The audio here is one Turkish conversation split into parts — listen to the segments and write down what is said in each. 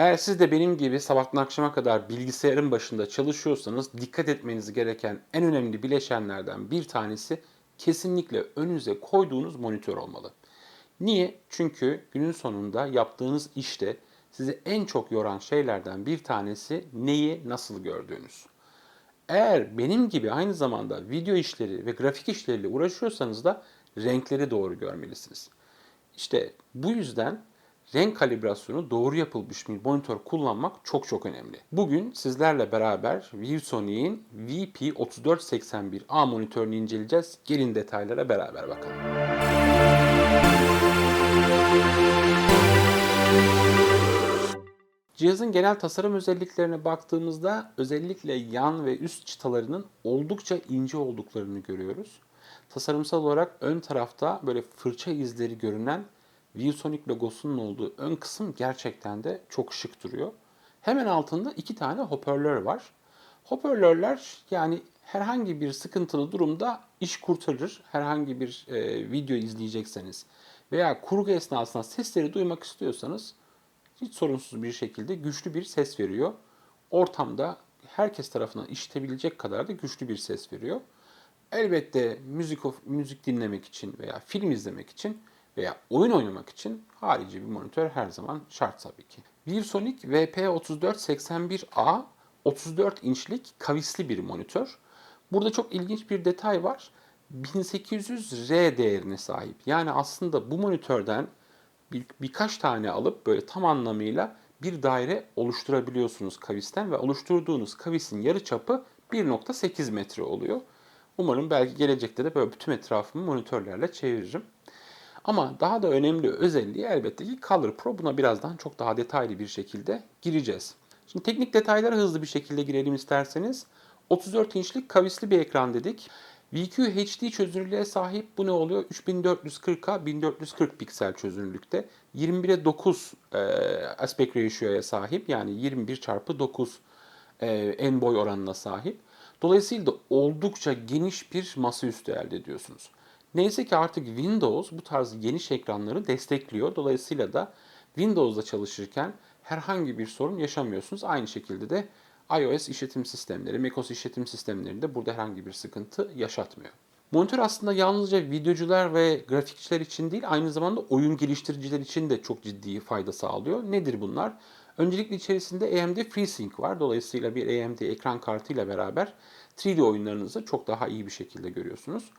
Eğer siz de benim gibi sabahtan akşama kadar bilgisayarın başında çalışıyorsanız dikkat etmeniz gereken en önemli bileşenlerden bir tanesi kesinlikle önünüze koyduğunuz monitör olmalı. Niye? Çünkü günün sonunda yaptığınız işte sizi en çok yoran şeylerden bir tanesi neyi nasıl gördüğünüz. Eğer benim gibi aynı zamanda video işleri ve grafik işleriyle uğraşıyorsanız da renkleri doğru görmelisiniz. İşte bu yüzden renk kalibrasyonu doğru yapılmış bir monitör kullanmak çok çok önemli. Bugün sizlerle beraber ViewSony'in VP3481A monitörünü inceleyeceğiz. Gelin detaylara beraber bakalım. Cihazın genel tasarım özelliklerine baktığımızda özellikle yan ve üst çıtalarının oldukça ince olduklarını görüyoruz. Tasarımsal olarak ön tarafta böyle fırça izleri görünen ViewSonic logosunun olduğu ön kısım gerçekten de çok şık duruyor. Hemen altında iki tane hoparlör var. Hoparlörler yani herhangi bir sıkıntılı durumda iş kurtarır. Herhangi bir e, video izleyecekseniz veya kurgu esnasında sesleri duymak istiyorsanız hiç sorunsuz bir şekilde güçlü bir ses veriyor. Ortamda herkes tarafından işitebilecek kadar da güçlü bir ses veriyor. Elbette müzik müzik dinlemek için veya film izlemek için veya oyun oynamak için harici bir monitör her zaman şart tabii ki. ViewSonic VP3481A 34 inçlik kavisli bir monitör. Burada çok ilginç bir detay var. 1800R değerine sahip. Yani aslında bu monitörden bir, birkaç tane alıp böyle tam anlamıyla bir daire oluşturabiliyorsunuz kavisten ve oluşturduğunuz kavisin yarı çapı 1.8 metre oluyor. Umarım belki gelecekte de böyle bütün etrafımı monitörlerle çeviririm. Ama daha da önemli özelliği elbette ki Color Pro. Buna birazdan çok daha detaylı bir şekilde gireceğiz. Şimdi teknik detaylara hızlı bir şekilde girelim isterseniz. 34 inçlik kavisli bir ekran dedik. VQ HD çözünürlüğe sahip bu ne oluyor? 3440'a 1440 piksel çözünürlükte. 21'e 9 e, aspect ratio'ya sahip yani 21 çarpı 9 e, en boy oranına sahip. Dolayısıyla da oldukça geniş bir masaüstü elde ediyorsunuz. Neyse ki artık Windows bu tarz geniş ekranları destekliyor. Dolayısıyla da Windows'da çalışırken herhangi bir sorun yaşamıyorsunuz. Aynı şekilde de iOS işletim sistemleri, macOS işletim sistemlerinde burada herhangi bir sıkıntı yaşatmıyor. Monitör aslında yalnızca videocular ve grafikçiler için değil, aynı zamanda oyun geliştiriciler için de çok ciddi fayda sağlıyor. Nedir bunlar? Öncelikle içerisinde AMD FreeSync var. Dolayısıyla bir AMD ekran kartıyla beraber 3D oyunlarınızı çok daha iyi bir şekilde görüyorsunuz.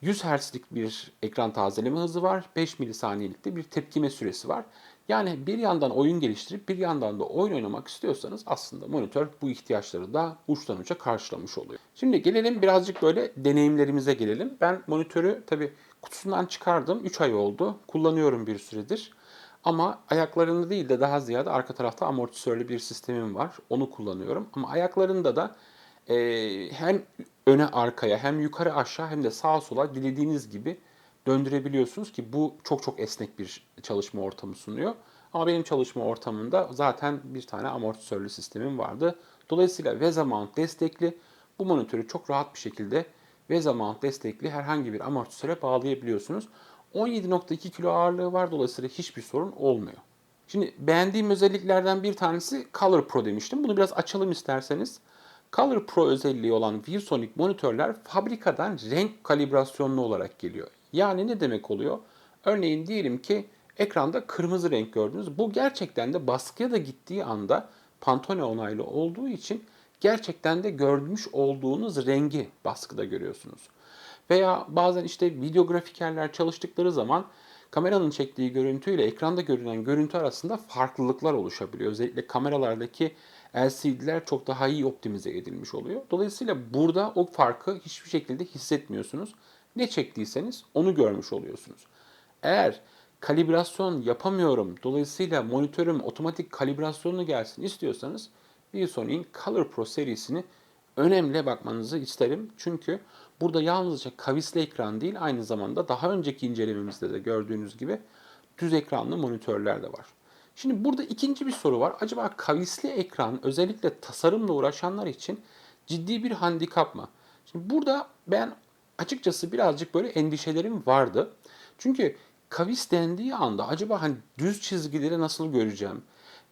100 Hz'lik bir ekran tazeleme hızı var. 5 milisaniyelik de bir tepkime süresi var. Yani bir yandan oyun geliştirip bir yandan da oyun oynamak istiyorsanız aslında monitör bu ihtiyaçları da uçtan uca karşılamış oluyor. Şimdi gelelim birazcık böyle deneyimlerimize gelelim. Ben monitörü tabi kutusundan çıkardım. 3 ay oldu. Kullanıyorum bir süredir. Ama ayaklarında değil de daha ziyade arka tarafta amortisörlü bir sistemim var. Onu kullanıyorum. Ama ayaklarında da e, hem öne arkaya hem yukarı aşağı hem de sağa sola dilediğiniz gibi döndürebiliyorsunuz ki bu çok çok esnek bir çalışma ortamı sunuyor. Ama benim çalışma ortamında zaten bir tane amortisörlü sistemim vardı. Dolayısıyla VESA mount destekli bu monitörü çok rahat bir şekilde VESA mount destekli herhangi bir amortisöre bağlayabiliyorsunuz. 17.2 kilo ağırlığı var dolayısıyla hiçbir sorun olmuyor. Şimdi beğendiğim özelliklerden bir tanesi Color Pro demiştim. Bunu biraz açalım isterseniz. Color Pro özelliği olan ViewSonic monitörler fabrikadan renk kalibrasyonlu olarak geliyor. Yani ne demek oluyor? Örneğin diyelim ki ekranda kırmızı renk gördünüz. Bu gerçekten de baskıya da gittiği anda Pantone onaylı olduğu için gerçekten de görmüş olduğunuz rengi baskıda görüyorsunuz. Veya bazen işte video grafikerler çalıştıkları zaman kameranın çektiği görüntü ile ekranda görünen görüntü arasında farklılıklar oluşabiliyor. Özellikle kameralardaki LCD'ler çok daha iyi optimize edilmiş oluyor. Dolayısıyla burada o farkı hiçbir şekilde hissetmiyorsunuz. Ne çektiyseniz onu görmüş oluyorsunuz. Eğer kalibrasyon yapamıyorum, dolayısıyla monitörüm otomatik kalibrasyonlu gelsin istiyorsanız ViewSony'in Color Pro serisini önemli bakmanızı isterim. Çünkü burada yalnızca kavisli ekran değil aynı zamanda daha önceki incelememizde de gördüğünüz gibi düz ekranlı monitörler de var. Şimdi burada ikinci bir soru var. Acaba kavisli ekran özellikle tasarımla uğraşanlar için ciddi bir handikap mı? Şimdi burada ben açıkçası birazcık böyle endişelerim vardı. Çünkü kavis dendiği anda acaba hani düz çizgileri nasıl göreceğim?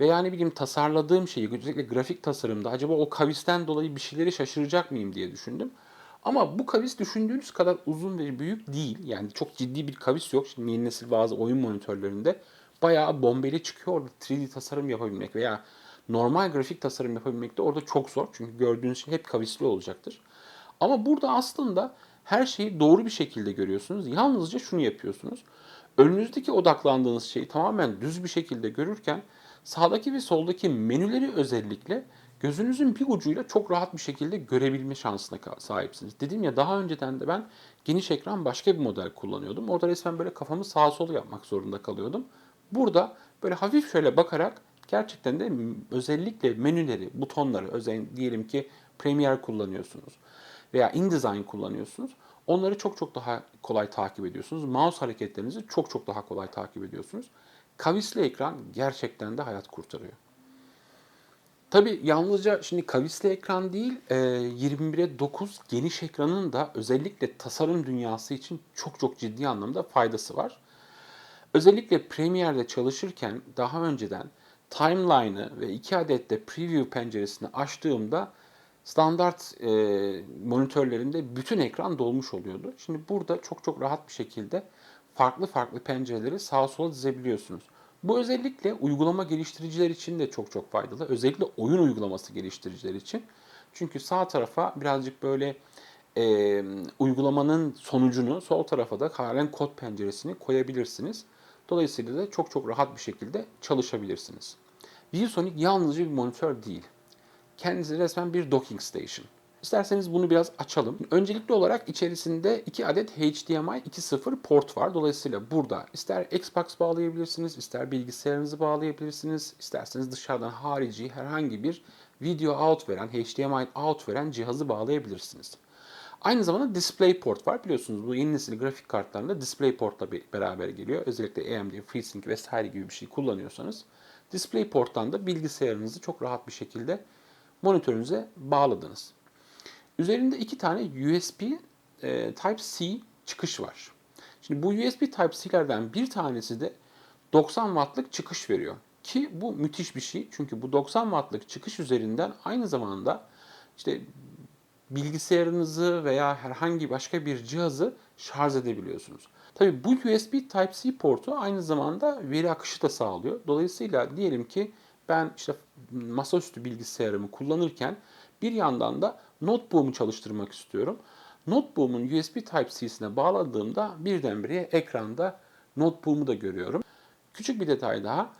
Veya ne bileyim tasarladığım şeyi, özellikle grafik tasarımda acaba o kavisten dolayı bir şeyleri şaşıracak mıyım diye düşündüm. Ama bu kavis düşündüğünüz kadar uzun ve büyük değil. Yani çok ciddi bir kavis yok. Şimdi yeni nesil bazı oyun monitörlerinde bayağı bombeli çıkıyor. Orada 3D tasarım yapabilmek veya normal grafik tasarım yapabilmek de orada çok zor. Çünkü gördüğünüz şey hep kavisli olacaktır. Ama burada aslında her şeyi doğru bir şekilde görüyorsunuz. Yalnızca şunu yapıyorsunuz. Önünüzdeki odaklandığınız şeyi tamamen düz bir şekilde görürken sağdaki ve soldaki menüleri özellikle gözünüzün bir ucuyla çok rahat bir şekilde görebilme şansına sahipsiniz. Dedim ya daha önceden de ben geniş ekran başka bir model kullanıyordum. Orada resmen böyle kafamı sağa sola yapmak zorunda kalıyordum. Burada böyle hafif şöyle bakarak gerçekten de özellikle menüleri, butonları, özel diyelim ki Premiere kullanıyorsunuz veya InDesign kullanıyorsunuz. Onları çok çok daha kolay takip ediyorsunuz. Mouse hareketlerinizi çok çok daha kolay takip ediyorsunuz. Kavisli ekran gerçekten de hayat kurtarıyor. Tabii yalnızca şimdi kavisli ekran değil, e, 21'e 9 geniş ekranın da özellikle tasarım dünyası için çok çok ciddi anlamda faydası var. Özellikle Premiere'de çalışırken daha önceden timeline'ı ve iki adet de preview penceresini açtığımda standart e, monitörlerimde bütün ekran dolmuş oluyordu. Şimdi burada çok çok rahat bir şekilde farklı farklı pencereleri sağa sola dizebiliyorsunuz. Bu özellikle uygulama geliştiriciler için de çok çok faydalı. Özellikle oyun uygulaması geliştiriciler için. Çünkü sağ tarafa birazcık böyle e, uygulamanın sonucunu sol tarafa da halen kod penceresini koyabilirsiniz. Dolayısıyla da çok çok rahat bir şekilde çalışabilirsiniz. ViewSonic yalnızca bir monitör değil. Kendisi resmen bir docking station. İsterseniz bunu biraz açalım. Öncelikli olarak içerisinde 2 adet HDMI 2.0 port var. Dolayısıyla burada ister Xbox bağlayabilirsiniz, ister bilgisayarınızı bağlayabilirsiniz, isterseniz dışarıdan harici herhangi bir video out veren, HDMI out veren cihazı bağlayabilirsiniz. Aynı zamanda DisplayPort var. Biliyorsunuz bu yeni nesil grafik kartlarında DisplayPort'la beraber geliyor. Özellikle AMD FreeSync vesaire gibi bir şey kullanıyorsanız DisplayPort'tan da bilgisayarınızı çok rahat bir şekilde monitörünüze bağladınız. Üzerinde iki tane USB e, Type-C çıkış var. Şimdi bu USB Type-C'lerden bir tanesi de 90 wattlık çıkış veriyor. Ki bu müthiş bir şey. Çünkü bu 90 wattlık çıkış üzerinden aynı zamanda işte bilgisayarınızı veya herhangi başka bir cihazı şarj edebiliyorsunuz. Tabi bu USB Type-C portu aynı zamanda veri akışı da sağlıyor. Dolayısıyla diyelim ki ben işte masaüstü bilgisayarımı kullanırken bir yandan da notebook'umu çalıştırmak istiyorum. Notebook'umun USB Type-C'sine bağladığımda birdenbire ekranda notebook'umu da görüyorum. Küçük bir detay daha.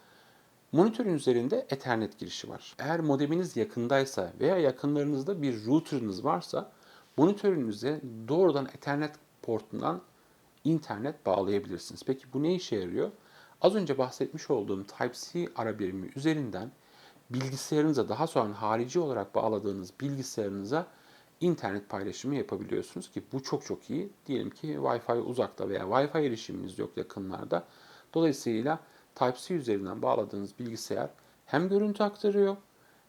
Monitörün üzerinde Ethernet girişi var. Eğer modeminiz yakındaysa veya yakınlarınızda bir routerınız varsa monitörünüze doğrudan Ethernet portundan internet bağlayabilirsiniz. Peki bu ne işe yarıyor? Az önce bahsetmiş olduğum Type-C ara birimi üzerinden bilgisayarınıza daha sonra harici olarak bağladığınız bilgisayarınıza internet paylaşımı yapabiliyorsunuz ki bu çok çok iyi. Diyelim ki Wi-Fi uzakta veya Wi-Fi erişiminiz yok yakınlarda. Dolayısıyla Type-C üzerinden bağladığınız bilgisayar hem görüntü aktarıyor,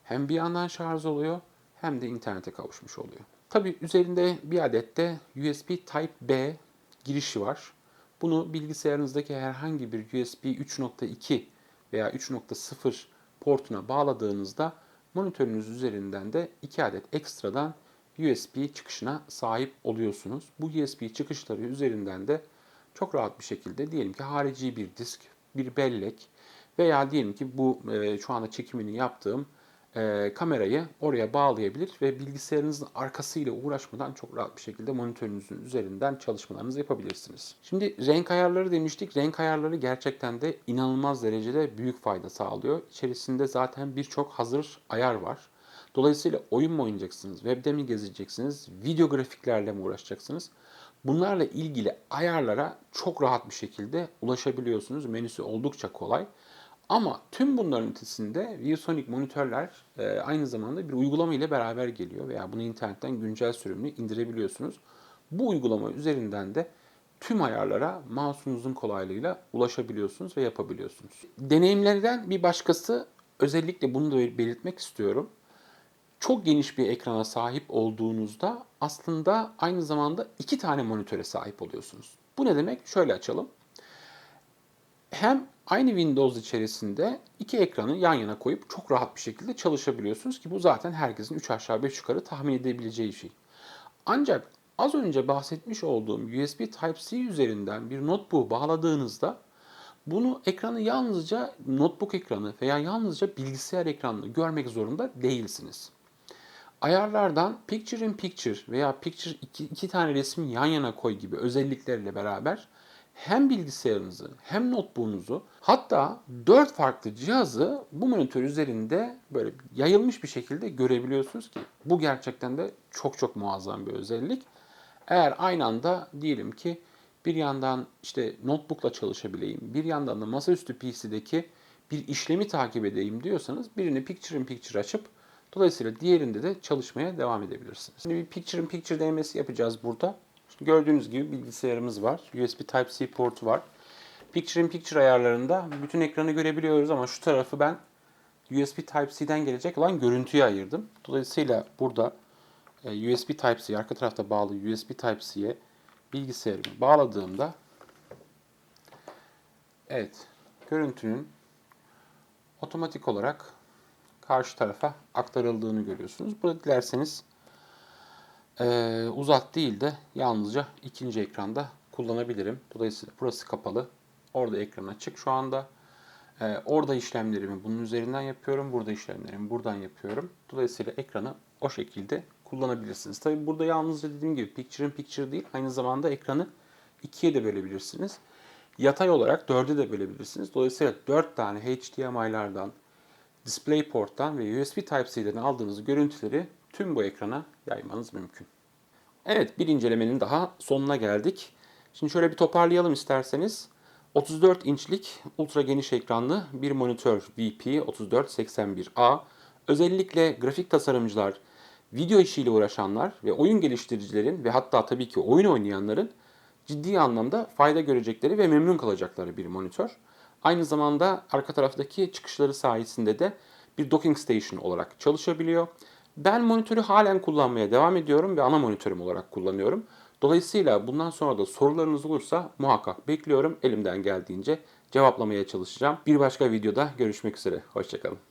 hem bir yandan şarj oluyor, hem de internete kavuşmuş oluyor. Tabi üzerinde bir adet de USB Type-B girişi var. Bunu bilgisayarınızdaki herhangi bir USB 3.2 veya 3.0 portuna bağladığınızda monitörünüz üzerinden de 2 adet ekstradan USB çıkışına sahip oluyorsunuz. Bu USB çıkışları üzerinden de çok rahat bir şekilde diyelim ki harici bir disk, bir bellek veya diyelim ki bu e, şu anda çekimini yaptığım e, kamerayı oraya bağlayabilir ve bilgisayarınızın arkasıyla uğraşmadan çok rahat bir şekilde monitörünüzün üzerinden çalışmalarınızı yapabilirsiniz. Şimdi renk ayarları demiştik. Renk ayarları gerçekten de inanılmaz derecede büyük fayda sağlıyor. İçerisinde zaten birçok hazır ayar var. Dolayısıyla oyun mu oynayacaksınız, webde mi gezeceksiniz, video grafiklerle mi uğraşacaksınız? Bunlarla ilgili ayarlara çok rahat bir şekilde ulaşabiliyorsunuz. Menüsü oldukça kolay. Ama tüm bunların ötesinde ViewSonic monitörler e, aynı zamanda bir uygulama ile beraber geliyor veya bunu internetten güncel sürümünü indirebiliyorsunuz. Bu uygulama üzerinden de tüm ayarlara mouse'unuzun kolaylığıyla ulaşabiliyorsunuz ve yapabiliyorsunuz. Deneyimlerden bir başkası özellikle bunu da belirtmek istiyorum. Çok geniş bir ekrana sahip olduğunuzda aslında aynı zamanda iki tane monitöre sahip oluyorsunuz. Bu ne demek? Şöyle açalım hem Aynı Windows içerisinde iki ekranı yan yana koyup çok rahat bir şekilde çalışabiliyorsunuz ki bu zaten herkesin 3 aşağı 5 yukarı tahmin edebileceği şey. Ancak az önce bahsetmiş olduğum USB Type-C üzerinden bir notebook bağladığınızda bunu ekranı yalnızca notebook ekranı veya yalnızca bilgisayar ekranını görmek zorunda değilsiniz. Ayarlardan Picture in Picture veya Picture iki, iki tane resmi yan yana koy gibi özelliklerle beraber hem bilgisayarınızı hem notebook'unuzu hatta 4 farklı cihazı bu monitör üzerinde böyle yayılmış bir şekilde görebiliyorsunuz ki bu gerçekten de çok çok muazzam bir özellik. Eğer aynı anda diyelim ki bir yandan işte notebook'la çalışabileyim, bir yandan da masaüstü PC'deki bir işlemi takip edeyim diyorsanız birini Picture in Picture açıp dolayısıyla diğerinde de çalışmaya devam edebilirsiniz. Şimdi bir Picture in Picture denemesi yapacağız burada. Şimdi gördüğünüz gibi bilgisayarımız var. USB Type-C portu var. Picture in Picture ayarlarında bütün ekranı görebiliyoruz ama şu tarafı ben USB Type-C'den gelecek olan görüntüye ayırdım. Dolayısıyla burada e, USB Type-C arka tarafta bağlı USB Type-C'ye bilgisayarımı bağladığımda evet görüntünün otomatik olarak karşı tarafa aktarıldığını görüyorsunuz. Burada dilerseniz e, uzat değil de yalnızca ikinci ekranda kullanabilirim. Dolayısıyla burası kapalı. Orada ekran açık şu anda. E, orada işlemlerimi bunun üzerinden yapıyorum. Burada işlemlerimi buradan yapıyorum. Dolayısıyla ekranı o şekilde kullanabilirsiniz. Tabi burada yalnızca dediğim gibi picture in picture değil aynı zamanda ekranı ikiye de bölebilirsiniz. Yatay olarak dörde de bölebilirsiniz. Dolayısıyla 4 tane HDMI'lardan, DisplayPort'tan ve USB Type-C'den aldığınız görüntüleri tüm bu ekrana yaymanız mümkün. Evet bir incelemenin daha sonuna geldik. Şimdi şöyle bir toparlayalım isterseniz. 34 inçlik ultra geniş ekranlı bir monitör VP3481A. Özellikle grafik tasarımcılar, video işiyle uğraşanlar ve oyun geliştiricilerin ve hatta tabii ki oyun oynayanların ciddi anlamda fayda görecekleri ve memnun kalacakları bir monitör. Aynı zamanda arka taraftaki çıkışları sayesinde de bir docking station olarak çalışabiliyor. Ben monitörü halen kullanmaya devam ediyorum ve ana monitörüm olarak kullanıyorum. Dolayısıyla bundan sonra da sorularınız olursa muhakkak bekliyorum. Elimden geldiğince cevaplamaya çalışacağım. Bir başka videoda görüşmek üzere. Hoşçakalın.